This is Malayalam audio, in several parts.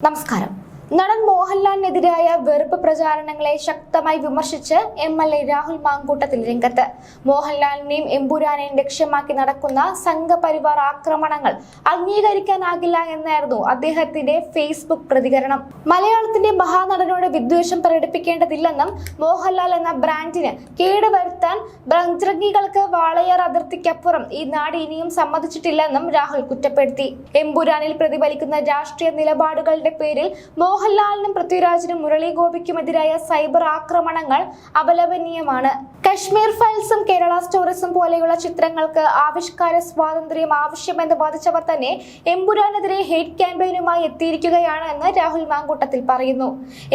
നമസ്കാരം. നടൻ മോഹൻലാലിനെതിരായ വെറുപ്പ് പ്രചാരണങ്ങളെ ശക്തമായി വിമർശിച്ച് M L A Rahul Mamkootathil രംഗത്ത്. മോഹൻലാലിനെയും എമ്പുരാനെയും ലക്ഷ്യമാക്കി നടക്കുന്ന സംഘപരിവാർ ആക്രമണങ്ങൾ അംഗീകരിക്കാനാകില്ല എന്നായിരുന്നു അദ്ദേഹത്തിന്റെ ഫേസ്ബുക്ക് പ്രതികരണം. മലയാളത്തിന്റെ മഹാനടനോട് വിദ്വേഷം പ്രകടിപ്പിക്കേണ്ടതില്ലെന്നും മോഹൻലാൽ എന്ന ബ്രാൻഡിന് കേടുവരുത്താൻ ബജ്രംഗികൾക്ക് വാളയാർ അതിർത്തിക്കപ്പുറം ഈ നാട് ഇനിയും സമ്മതിച്ചിട്ടില്ലെന്നും രാഹുൽ കുറ്റപ്പെടുത്തി. എമ്പുരാനിൽ പ്രതിഫലിക്കുന്ന രാഷ്ട്രീയ നിലപാടുകളുടെ പേരിൽ മോഹൻലാലിനും പൃഥ്വിരാജിനും മുരളി ഗോപിക്കുമെതിരായ സൈബർ ആക്രമണങ്ങൾ അപലപനീയമാണ്. കശ്മീർ ഫയൽസും കേരള സ്റ്റോറീസും പോലെയുള്ള ചിത്രങ്ങൾക്ക് ആവിഷ്കാര സ്വാതന്ത്ര്യം ആവശ്യമെന്ന് വാദിച്ചവർ തന്നെ എമ്പുരാനെതിരെ ഹേറ്റ് ക്യാമ്പയിനുമായി എത്തിയിരിക്കുകയാണ് എന്ന് രാഹുൽ മാങ്കൂട്ടത്തിൽ പറയുന്നു.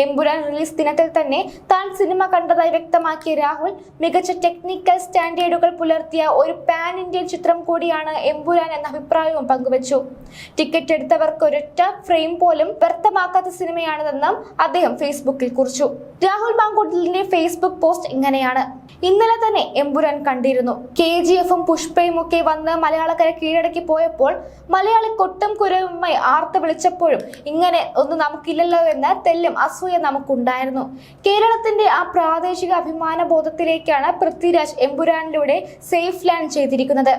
എമ്പുരാൻ റിലീസ് ദിനത്തിൽ തന്നെ താൻ സിനിമ കണ്ടതായി വ്യക്തമാക്കിയ രാഹുൽ മികച്ച ടെക്നിക്കൽ സ്റ്റാൻഡേർഡുകൾ പുലർത്തിയ ഒരു പാൻ ഇന്ത്യൻ ചിത്രം കൂടിയാണ് എമ്പുരാൻ എന്ന അഭിപ്രായവും പങ്കുവച്ചു. ടിക്കറ്റ് എടുത്തവർക്ക് ഒരൊറ്റ ഫ്രെയിം പോലും വ്യർത്ഥമാക്കാത്ത സിനിമയാണിതെന്നും അദ്ദേഹം ഫേസ്ബുക്കിൽ കുറിച്ചു. രാഹുൽ മാങ്കൂട്ടലിന്റെ ഫേസ്ബുക്ക് പോസ്റ്റ് ഇങ്ങനെയാണ്. ഇന്നലെ തന്നെ എമ്പുരാൻ കണ്ടിരുന്നു. കെ ജി എഫും പുഷ്പയും ഒക്കെ വന്ന് മലയാളക്കര കീഴടക്കി പോയപ്പോൾ മലയാളി കൊട്ടും കുരവുമായി ആർത്ത് വിളിച്ചപ്പോഴും ഇങ്ങനെ ഒന്നും നമുക്കില്ലല്ലോ എന്ന തെല്ലും അസൂയ നമുക്കുണ്ടായിരുന്നു. കേരളത്തിന്റെ ആ പ്രാദേശിക അഭിമാന ബോധത്തിലേക്കാണ് പൃഥ്വിരാജ് എമ്പുരാനിലൂടെ സേഫ് ലാൻഡ് ചെയ്തിരിക്കുന്നത്.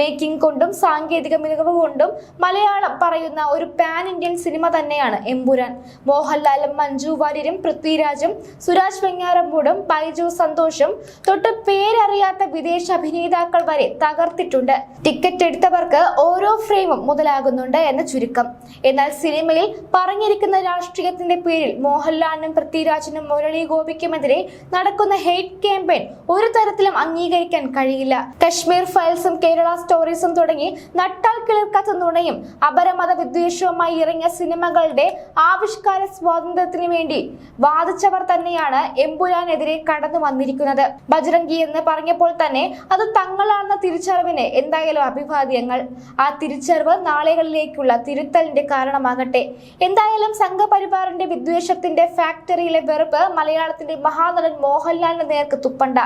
മേക്കിംഗ് കൊണ്ടും സാങ്കേതിക മികവ് കൊണ്ടും മലയാളം പറയുന്ന ഒരു പാൻ ഇന്ത്യൻ സിനിമ തന്നെയാണ് എമ്പുരാൻ. മോഹൻലാലും മഞ്ജു വാര്യരും പൃഥ്വിരാജും സുരാജ് വെങ്ങാറമ്പൂടും ബൈജു സന്തോഷും തൊട്ട് പേരറിയാത്ത വിദേശ അഭിനേതാക്കൾ വരെ തകർത്തിട്ടുണ്ട്. ടിക്കറ്റ് എടുത്തവർക്ക് ഓരോ ഫ്രെയിമും മുതലാകുന്നുണ്ട് എന്ന ചുരുക്കം. എന്നാൽ സിനിമയിൽ പറഞ്ഞിരിക്കുന്ന രാഷ്ട്രീയത്തിന്റെ പേരിൽ മോഹൻലാലിനും പൃഥ്വിരാജിനും മുരളി ഗോപിക്കുമെതിരെ നടക്കുന്ന ഹെയ്റ്റ് ക്യാമ്പയിൻ ഒരു തരത്തിലും അംഗീകരിക്കാൻ കഴിയില്ല. കശ്മീർ ഫയൽസും കേരള സ്റ്റോറീസും തുടങ്ങി നട്ടാൽ കിളിർക്കാത്ത നുണയും അപരമത വിദ്വേഷവുമായി ഇറങ്ങിയ സിനിമകളുടെ ആവിഷ്കാര സ്വാതന്ത്ര്യത്തിന് വേണ്ടി വാദിച്ചവർ തന്നെയാണ് എമ്പുരാനെതിരെ കടന്നു വന്നിരിക്കുന്നത്. ബജ്രംഗി എന്ന് പറഞ്ഞപ്പോൾ തന്നെ അത് തങ്ങളാണെന്ന തിരിച്ചറിവിന് എന്തായാലും അഭിവാദ്യങ്ങൾ. ആ തിരിച്ചറിവ് നാളുകളിലേക്കുള്ള തിരുത്തലിന്റെ കാരണമാകട്ടെ. എന്തായാലും സംഘപരിവാറിന്റെ വിദ്വേഷത്തിന്റെ ഫാക്ടറിയിലെ വെറുപ്പ് മലയാളത്തിന്റെ മഹാനടൻ മോഹൻലാലിന് നേർക്ക് തുപ്പണ്ട.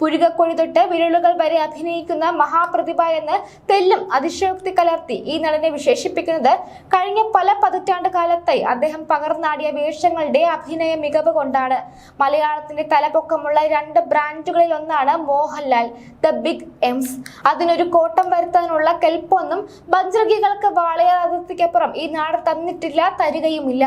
പുരുകക്കൊഴി തൊട്ട് വിരലുകൾ വരെ അഭിനയിക്കുന്ന മഹാപ്രതിഭ എന്ന് തെല്ലും അതിശയോക്തി കലർത്തി ഈ നടനെ വിശേഷിപ്പിക്കുന്നത് കഴിഞ്ഞ പല പതിറ്റാണ്ട് കാലത്തായി അദ്ദേഹം പകർന്നാടിയ വേഷങ്ങളുടെ അഭിനയ മികവ് കൊണ്ടാണ് മലയാളത്തിന്റെ തലപൊക്കമുള്ള രണ്ട് ബ്രാൻഡുകളിൽ ഒന്നാണ് മോഹൻലാൽ ദ ബിഗ് എംസ് അതിനൊരു കോട്ടം വരുത്താനുള്ള കെൽപ്പൊന്നും ബജ്രഗികൾക്ക് വാളയാതിർത്തിക്കപ്പുറം ഈ നാട് തന്നിട്ടില്ല തരികയുമില്ല.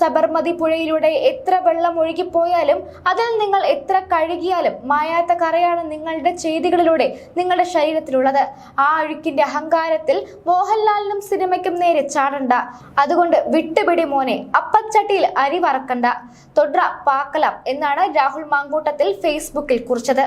സബർമതി പുഴയിലൂടെ എത്ര വെള്ളം ഒഴുകിപ്പോയാലും അതിൽ നിങ്ങൾ എത്ര കഴുകിയാലും മായാത്ത കറയാണ് നിങ്ങളുടെ ചെയ്തികളിലൂടെ നിങ്ങളുടെ ശരീരത്തിലുള്ളത്. ആ അഴുക്കിന്റെ അഹങ്കാരത്തിൽ മോഹൻലാലിനും സിനിമയ്ക്കും നേരെ ചാടണ്ട. അതുകൊണ്ട് വിട്ടുപിടി മോനെ അപ്പച്ചട്ടിയിൽ അരി വറക്കണ്ട. തൊട്ര പാക്കലം എന്നാണ് രാഹുൽ മാങ്കൂട്ടത്തിൽ ഫേസ്ബുക്കിൽ കുറിച്ചത്.